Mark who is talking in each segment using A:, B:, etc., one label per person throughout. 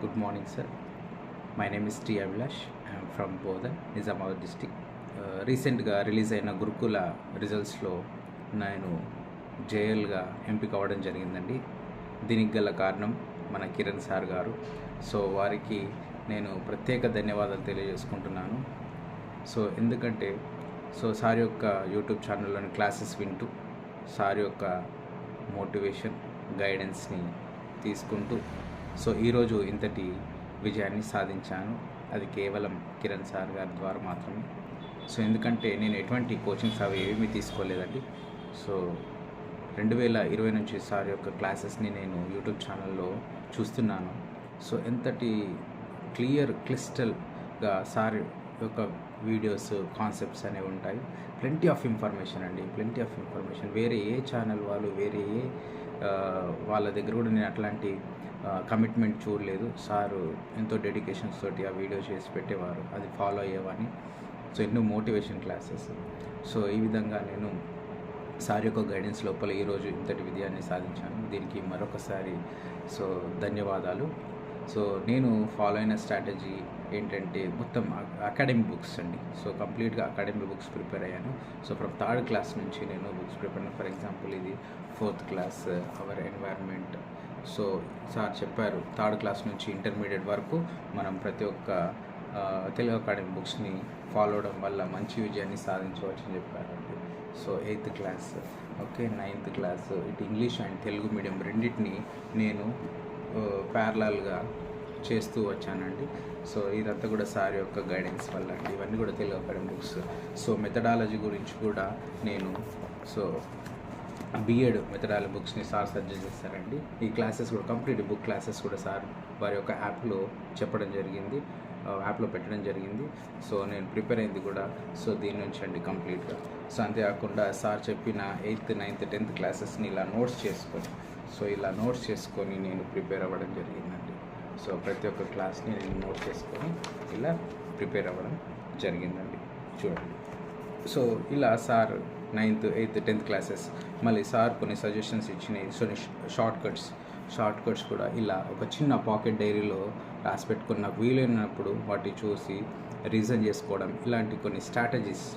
A: Good morning, sir. My name is T. Abhilash. I am from Bodhan, Nizamabad district. Uh, రీసెంట్గా release uh, అయిన గురుకుల రిజల్ట్స్లో నేను జేఎల్గా ఎంపిక అవ్వడం జరిగిందండి దీనికి గల కారణం మన కిరణ్ సార్ గారు సో వారికి నేను ప్రత్యేక ధన్యవాదాలు తెలియజేసుకుంటున్నాను సో ఎందుకంటే సో సార్ యొక్క యూట్యూబ్ ఛానల్లోని క్లాసెస్ వింటూ సార్ యొక్క మోటివేషన్ గైడెన్స్ని తీసుకుంటూ సో ఈరోజు ఇంతటి విజయాన్ని సాధించాను. అది కేవలం కిరణ్ సార్ గారి ద్వారా మాత్రమే. సో ఎందుకంటే నేను ఎటువంటి కోచింగ్స్ అవి ఏమీ తీసుకోలేదండి. సో రెండు వేల ఇరవై నుంచి సార్ యొక్క క్లాసెస్ని నేను యూట్యూబ్ ఛానల్లో చూస్తున్నాను. సో ఎంతటి క్లియర్ క్లిస్టల్గా సార్ యొక్క వీడియోస్ కాన్సెప్ట్స్ అనేవి ఉంటాయి. ప్లెంటీ ఆఫ్ ఇన్ఫర్మేషన్ అండి. Plenty of information. వేరే ఏ ఛానల్ వాళ్ళు వేరే ఏ వాళ్ళ దగ్గర కూడా నేను అట్లాంటి కమిట్మెంట్ చూడలేదు. సారు ఎంతో డెడికేషన్స్ తోటి ఆ వీడియో చేసి పెట్టేవారు. అది ఫాలో అయ్యేవాడిని. సో ఎన్నో మోటివేషన్ క్లాసెస్ సో ఈ విధంగా నేను సార్ యొక్క గైడెన్స్ లోపల ఈరోజు ఇంతటి విజయాన్ని సాధించాను. దీనికి మరొకసారి సో ధన్యవాదాలు. సో నేను ఫాలో అయిన స్ట్రాటజీ ఏంటంటే మొత్తం అకాడమిక్ బుక్స్ అండి. సో కంప్లీట్గా అకాడమిక్ బుక్స్ ప్రిపేర్ అయ్యాను. సో ఫ్రమ్ థర్డ్ క్లాస్ నుంచి నేను బుక్స్ ప్రిపేర్ అయ్యాను ఫర్ ఎగ్జాంపుల్ ఇది fourth class our environment so sir చెప్పారు థర్డ్ క్లాస్ నుంచి ఇంటర్మీడియట్ వరకు మనం ప్రతి ఒక్క తెలుగు అకాడమిక్ బుక్స్ని ఫాలో అవడం వల్ల మంచి విజయాన్ని సాధించవచ్చు అని చెప్పారండి. So eighth class okay ninth class ఇటు ఇంగ్లీష్ అండ్ తెలుగు మీడియం రెండింటిని నేను ప్యారలల్గా చేస్తూ వచ్చానండి. సో ఇదంతా కూడా సార్ యొక్క గైడెన్స్ వల్ల అండి. ఇవన్నీ కూడా తెలుగు బుక్స్ సో మెథడాలజీ గురించి కూడా నేను సో బిఎడ్ మెథడాలజీ బుక్స్ని సార్ సజెస్ట్ చేస్తారండి ఈ క్లాసెస్ కూడా కంప్లీట్ బుక్ క్లాసెస్ కూడా సార్ వారి యొక్క యాప్లో చెప్పడం జరిగింది. యాప్లో పెట్టడం జరిగింది. సో నేను ప్రిపేర్ అయింది కూడా. సో దీని నుంచి అండి కంప్లీట్గా. సో అంతేకాకుండా సార్ చెప్పిన ఎయిత్ నైన్త్ టెన్త్ క్లాసెస్ని ఇలా నోట్స్ చేసుకొని సో ఇలా నోట్స్ చేసుకొని నేను ప్రిపేర్ అవ్వడం జరిగిందండి. సో ప్రతి ఒక్క క్లాస్ని నేను నోట్ చేసుకొని ఇలా ప్రిపేర్ అవ్వడం జరిగిందండి. చూడండి. సో ఇలా sir ninth eighth tenth classes మళ్ళీ సార్ కొన్ని సజెషన్స్ ఇచ్చినాయి. So shortcuts shortcuts కూడా ఇలా ఒక చిన్న పాకెట్ డైరీలో రాసిపెట్టుకున్న వీలైనప్పుడు వాటి చూసి రీజన్ చేసుకోవడం ఇలాంటి కొన్ని స్ట్రాటజీస్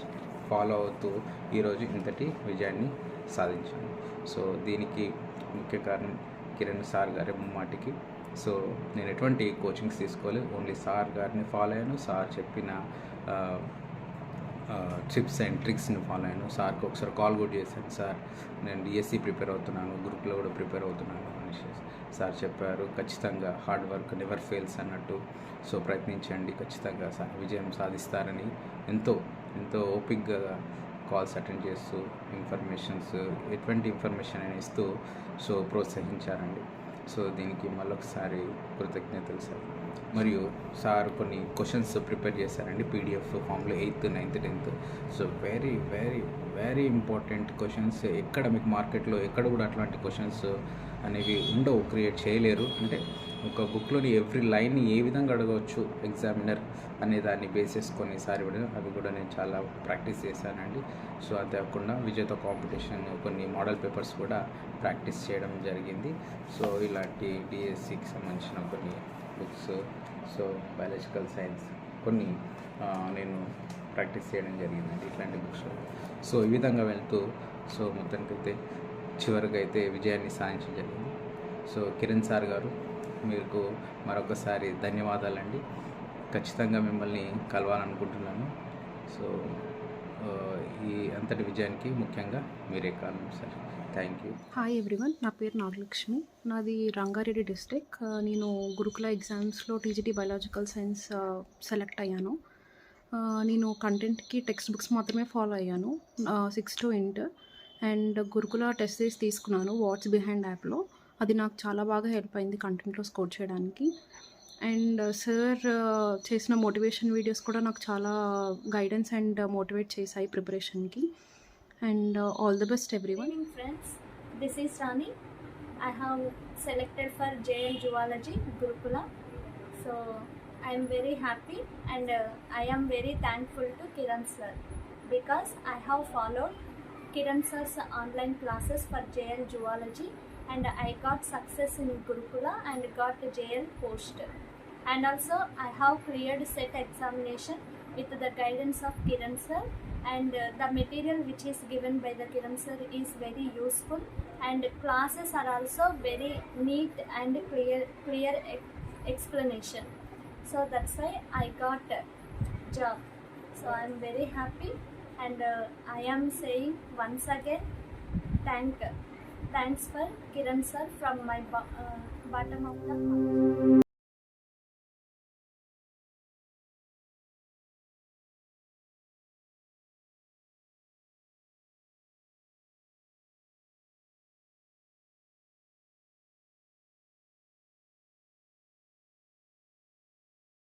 A: ఫాలో అవుతూ ఈరోజు ఇంతటి విజయాన్ని సాధించాను. సో దీనికి ముఖ్య కారణం కిరణ్ సార్ గారి మాటికి సో నేను ఎటువంటి కోచింగ్స్ తీసుకోలేదు. ఓన్లీ సార్ గారిని ఫాలో అయ్యాను. సార్ చెప్పిన ఆ, టిప్స్ అండ్ ట్రిక్స్ని ఫాలో అయ్యాను. సార్కి ఒకసారి కాల్ కూడా చేశాను. సార్ నేను డిఎస్సి ప్రిపేర్ అవుతున్నాను. గ్రూప్లో కూడా ప్రిపేర్ అవుతున్నాను అనేసి. సార్ చెప్పారు ఖచ్చితంగా హార్డ్ వర్క్ నెవర్ ఫెయిల్స్ అన్నట్టు. సో ప్రయత్నించండి ఖచ్చితంగా సా- విజయం సాధిస్తారని ఎంతో ఎంతో ఓపిక్గా కాల్స్ అటెండ్ చేస్తూ ఇన్ఫర్మేషన్స్ ఎటువంటి ఇన్ఫర్మేషన్ అని ఇస్తూ సో ప్రోత్సహించారండి. సో దీనికి మళ్ళొకసారి కృతజ్ఞతలు సార్. మరియు సార్ కొన్ని క్వశ్చన్స్ ప్రిపేర్ చేశారండి పీడిఎఫ్ ఫామ్లో eighth ninth tenth so very very very important questions ఎక్కడ మీకు మార్కెట్లో ఎక్కడ కూడా అట్లాంటి క్వశ్చన్స్ అనేవి ఉండవు క్రియేట్ చేయలేరు. అంటే ఒక బుక్లోని ఎవ్రీ లైన్ని ఏ విధంగా అడగవచ్చు ఎగ్జామినర్ అనే దాన్ని బేస్ చేసుకొని సార్ అవి కూడా నేను చాలా ప్రాక్టీస్ చేశానండి. సో అంతేకాకుండా విజేత కాంపిటీషన్ కొన్ని మోడల్ పేపర్స్ కూడా ప్రాక్టీస్ చేయడం జరిగింది. సో ఇలాంటి డిఎస్సికి సంబంధించిన కొన్ని బుక్స్ సో బయాలజికల్ సైన్స్ కొన్ని నేను ప్రాక్టీస్ చేయడం జరిగిందండి ఇట్లాంటి బుక్స్. సో ఈ విధంగా వెళ్తూ సో మొత్తానికైతే చివరికి అయితే విజయాన్ని సాధించడం జరిగింది. సో కిరణ్ సార్ గారు మీకు మరొకసారి ధన్యవాదాలండి. ఖచ్చితంగా మిమ్మల్ని కలవాలనుకుంటున్నాను. సో ఈ అంతటి విజయానికి ముఖ్యంగా మీరే కారణం sir. Thank you
B: hi everyone నా పేరు నాగలక్ష్మి. నాది రంగారెడ్డి డిస్టిక్ నేను గురుకుల ఎగ్జామ్స్లో టీజీటీ బయాలజికల్ సైన్స్ సెలెక్ట్ అయ్యాను. నేను కంటెంట్కి టెక్స్ట్ బుక్స్ మాత్రమే ఫాలో అయ్యాను. Six to inter and Gurukula test series తీసుకున్నాను వాట్స్ బిహైండ్ యాప్లో. అది నాకు చాలా బాగా హెల్ప్ అయింది కంటెంట్లో స్కోర్ చేయడానికి. అండ్ సార్ చేసిన మోటివేషన్ వీడియోస్ కూడా నాకు చాలా గైడెన్స్ అండ్ మోటివేట్ చేశాయి ప్రిపరేషన్కి. And all the best every
C: one friends this is Rani I have selected for JL zoology Gurukula so I am very happy and uh, I am very thankful to Kiran sir because I have followed Kiran sir's online classes for JL Zoology and I got success in Gurukula and got JL post. and also I have cleared set examination with the guidance of Kiran sir and uh, the material which is given by the Kiran sir is very useful and classes are also very neat and clear clear explanation so that's why I got a job. So I'm very happy and uh, I am saying once again thank thanks for Kiran sir from my uh, bottom of the heart